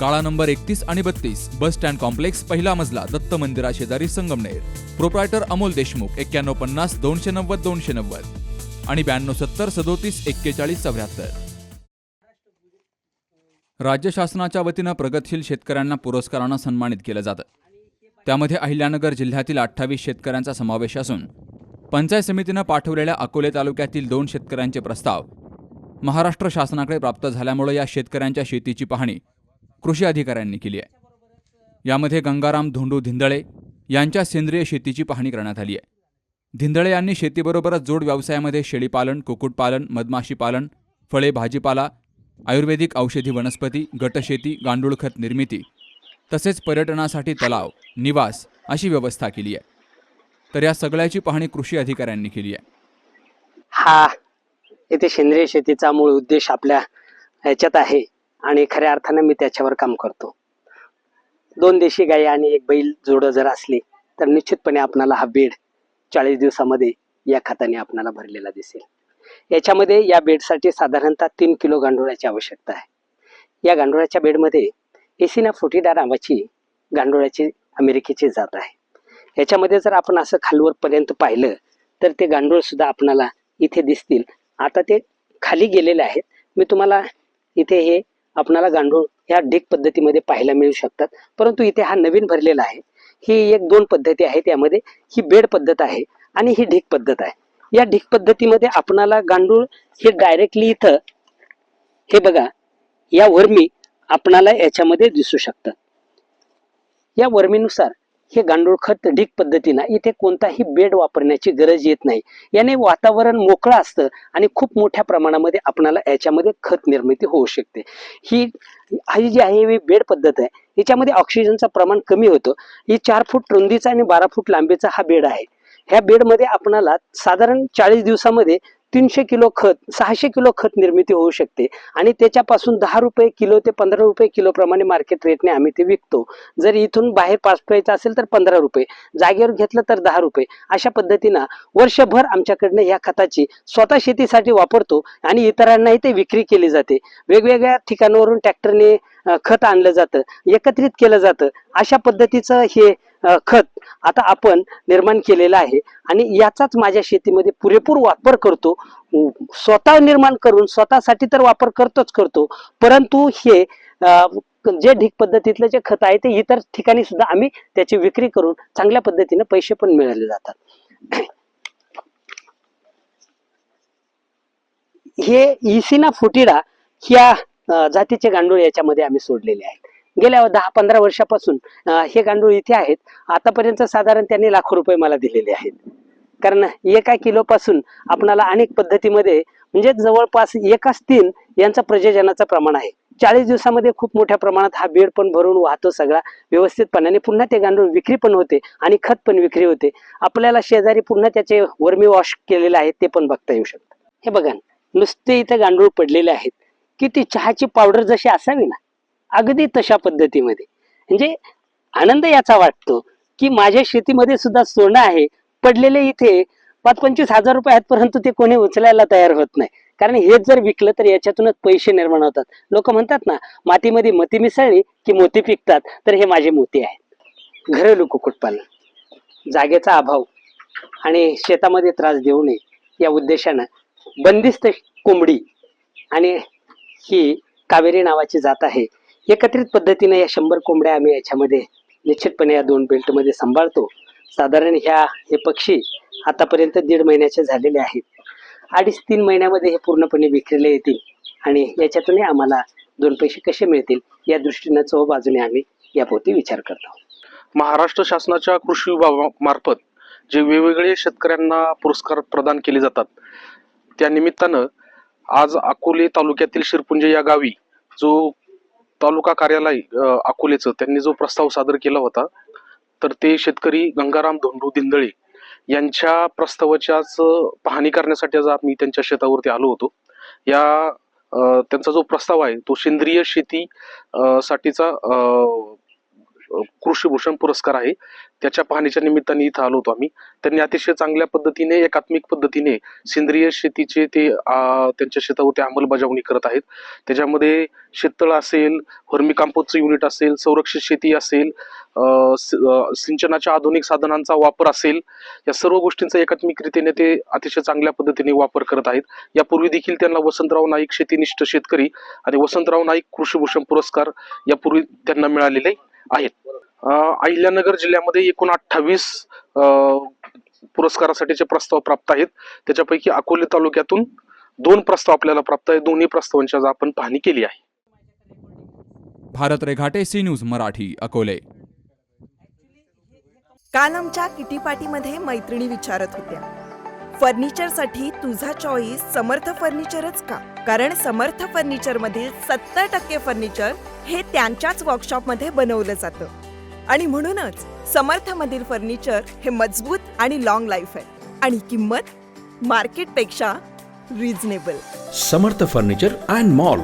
काळा नंबर एकतीस आणि बत्तीस बस स्टँड कॉम्प्लेक्स पहिला मजला दत्त मंदिरा शेजारी संगमनेर. प्रोप्रायटर अमोल देशमुख एक्क्याण्णव पन्नास दोनशे नव्वद दोनशे नव्वद. आणि ब्याण्णव सत्तर सदोतीस एक्केचाळीस चौऱ्याहत्तर. राज्य शासनाच्या वतीनं प्रगतशील शेतकऱ्यांना पुरस्कारानं सन्मानित केलं जातं. त्यामध्ये अहिल्यानगर जिल्ह्यातील अठ्ठावीस शेतकऱ्यांचा समावेश असून पंचायत समितीनं पाठवलेल्या अकोले तालुक्यातील दोन शेतकऱ्यांचे प्रस्ताव महाराष्ट्र शासनाकडे प्राप्त झाल्यामुळे या शेतकऱ्यांच्या शेतीची पाहणी कृषी अधिकाऱ्यांनी केली आहे. यामध्ये गंगाराम धोंडू धिंदळे यांच्या सेंद्रिय शेतीची पाहणी करण्यात आली आहे. धिंदळे यांनी शेतीबरोबरच जोड व्यवसायामध्ये शेळीपालन कुक्कुटपालन मधमाशी पालन फळे भाजीपाला आयुर्वेदिक औषधी वनस्पती गटशेती गांडूळ खत निर्मिती तसेच पर्यटनासाठी तलाव निवास अशी व्यवस्था केली आहे. तर या सगळ्याची पाहणी कृषी अधिकाऱ्यांनी केली आहे. हा येथे सेंद्रिय शेतीचा मूळ उद्देश आपल्या ह्याच्यात आहे. आणि खऱ्या अर्थानं मी त्याच्यावर काम करतो. दोन देशी गाई आणि एक बैल जोडं जर असली तर निश्चितपणे आपणाला हा बेड चाळीस दिवसामध्ये या खताने आपणाला भरलेला दिसेल. याच्यामध्ये या बेडसाठी साधारणतः तीन किलो गांडुळाची आवश्यकता आहे. या गांडुळाच्या बेडमध्ये एसिना फोर्टिडा नावाची गांडुळाची अमेरिकेची जात आहे. याच्यामध्ये जर आपण असं खालवरपर्यंत पाहिलं तर ते गांडूळ सुद्धा आपणाला इथे दिसतील. आता ते खाली गेलेले आहेत. मी तुम्हाला इथे हे आपणाला गांडूळ ह्या ढीक पद्धतीमध्ये पाहायला मिळू शकतात. परंतु इथे हा नवीन भरलेला आहे. ही एक दोन पद्धती आहे त्यामध्ये ही बेड पद्धत आहे आणि ही ढीक पद्धत आहे. या ढीक पद्धतीमध्ये आपणाला गांडूळ हे डायरेक्टली इथं हे बघा या वर्मी आपणाला याच्यामध्ये दिसू शकतात. या वर्मीनुसार हे गांडूळ खत ढीक पद्धतीनं इथे कोणताही बेड वापरण्याची गरज येत नाही. याने वातावरण मोकळं असतं आणि खूप मोठ्या प्रमाणामध्ये आपणाला याच्यामध्ये खत निर्मिती होऊ शकते. ही ही जी आहे ही बेड पद्धत आहे याच्यामध्ये ऑक्सिजनचं प्रमाण कमी होतं. ही चार फूट रुंदीचा आणि बारा फूट लांबीचा हा बेड आहे. ह्या बेडमध्ये आपणाला साधारण चाळीस दिवसामध्ये तीनशे किलो खत सहाशे किलो खत निर्मिती होऊ शकते. आणि त्याच्यापासून दहा रुपये किलो ते पंधरा रुपये किलो प्रमाणे मार्केट रेटने आम्ही ते विकतो. जर इथून बाहेर पाठवायचं असेल तर पंधरा रुपये जागेवर घेतलं तर दहा रुपये. अशा पद्धतीनं वर्षभर आमच्याकडनं या खताची स्वतः शेतीसाठी वापरतो आणि इतरांनाही ते विक्री केली जाते. वेगवेगळ्या ठिकाणावरून ट्रॅक्टरने खत आणलं जातं एकत्रित केलं जातं. अशा पद्धतीचं हे खत आता आपण निर्माण केलेलं आहे. आणि याचाच माझ्या शेतीमध्ये पुरेपूर वापर करतो. स्वतः निर्माण करून स्वतःसाठी तर वापर करतोच करतो. परंतु हे जे ढीक पद्धतीतलं जे खत आहे ते इतर ठिकाणी सुद्धा आम्ही त्याची विक्री करून चांगल्या पद्धतीने पैसे पण मिळाले जातात. हे इसिना फुटिडा ह्या जातीचे गांडूळ याच्यामध्ये आम्ही सोडलेले आहेत. गेल्या दहा पंधरा वर्षापासून हे गांडूळ इथे आहेत. आतापर्यंत साधारण त्यांनी लाखो रुपये मला दिलेले आहेत. कारण एका किलो पासून आपणाला अनेक पद्धतीमध्ये म्हणजे जवळपास एकाच तीन यांचा प्रजजनाचं प्रमाण आहे. चाळीस दिवसामध्ये खूप मोठ्या प्रमाणात हा बेड पण भरून वाहतो सगळा. व्यवस्थितपणाने पुन्हा ते गांडूळ विक्री पण होते आणि खत पण विक्री होते. आपल्याला शेजारी पुन्हा त्याचे वर्मी वॉश केलेले आहेत ते पण बघता येऊ शकतं. हे बघा नुसते इथे गांडूळ पडलेले आहेत. की ती चहाची पावडर जशी असावी ना अगदी तशा पद्धतीमध्ये. म्हणजे आनंद याचा वाटतो की माझ्या शेतीमध्ये सुद्धा सोनं आहे पडलेले इथे पाच पंचवीस हजार रुपये आहेत परंतु ते कोणी उचलायला तयार होत नाही. कारण हेच जर विकलं तर याच्यातूनच पैसे निर्माण होतात. लोक म्हणतात ना मातीमध्ये मती मिसळली की मोती पिकतात तर हे माझे मोती आहेत. घरेलू कुक्कुटपालन. जागेचा अभाव आणि शेतामध्ये त्रास देऊ नये या उद्देशानं बंदिस्त कोंबडी आणि ही कावेरी नावाची जात आहे. एकत्रित पद्धतीने या शंभर कोंबड्या आम्ही याच्यामध्ये निश्चितपणे या दोन बेल्टमध्ये सांभाळतो. साधारण ह्या हे पक्षी आतापर्यंत दीड महिन्याचे झालेले आहेत. अडीच तीन महिन्यामध्ये हे पूर्णपणे विक्रीला येतील आणि याच्यातूनही आम्हाला दोन पैसे कसे मिळतील या दृष्टीनं चौ बाजूने आम्ही यापोती विचार करतो. महाराष्ट्र शासनाच्या कृषी विभागामार्फत जे वेगवेगळे शेतकऱ्यांना पुरस्कार प्रदान केले जातात त्या निमित्तानं आज अकोले तालुक्यातील शिरपुंज या गावी जो तालुका कार्यालय अकोलेचं त्यांनी जो प्रस्ताव सादर केला होता तर ते शेतकरी गंगाराम धोंडू दिंदळे यांच्या प्रस्तावाच्याच पाहणी करण्यासाठी आज आम्ही त्यांच्या शेतावरती आलो होतो. या त्यांचा जो प्रस्ताव आहे तो सेंद्रिय शेती साठीचा कृषीभूषण पुरस्कार आहे. त्याच्या पाहणीच्या निमित्ताने इथं आलो होतो आम्ही. त्यांनी अतिशय चांगल्या पद्धतीने एकात्मिक पद्धतीने सेंद्रिय शेतीचे ते त्यांच्या त्यांच्या शेतावरती अंमलबजावणी करत आहेत. त्याच्यामध्ये शेततळ असेल वर्मी युनिट असेल संरक्षित शेती असेल स- सिंचनाच्या आधुनिक साधनांचा वापर असेल या सर्व गोष्टींचा एकात्मिकरितीने ते अतिशय चांगल्या पद्धतीने वापर करत आहेत. यापूर्वी देखील त्यांना वसंतराव नाईक शेतीनिष्ठ शेतकरी आणि वसंतराव नाईक कृषीभूषण पुरस्कार यापूर्वी त्यांना मिळालेले. आहेत. अहिल्यानगर जिल्ह्यामध्ये एकूण अठ्ठावीस पुरस्कारासाठीचे प्रस्ताव प्राप्त आहेत. त्याच्यापैकी अकोले तालुक्यातून दोन प्रस्ताव आपल्याला प्राप्त आहेत. दोन्ही प्रस्तावांची आज आपण पाहणी केली आहे. Bharat Reghate C news Marathi Akole. काल आमच्या किटी पार्टीमध्ये मैत्रिणी विचारत होत्या फर्निचरसाठी तुझा चॉईस समर्थ फर्निचरच का? कारण समर्थ फर्निचर मधील सत्तर टक्के फर्निचर हे त्यांच्याच वर्कशॉपमध्ये बनवलं जातं. आणि म्हणूनच समर्थमधील फर्निचर हे मजबूत आणि लॉंग लाईफ आहे. आणि किंमत मार्केटपेक्षा reasonable Samarth furniture and mall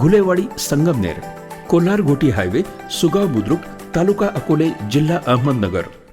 Gulewadi Sangamner Kolhar Goti highway Sugaon Budruk taluka Akole जिल्हा अहमदनगर.